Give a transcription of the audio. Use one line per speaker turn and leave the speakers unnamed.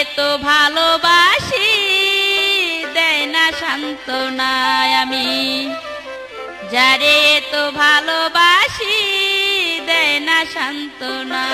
এত ভালোবাসি দেয় না সান্ত্বনায় আমি। যারে এত ভালোবাসি দেয় না সান্ত্বনা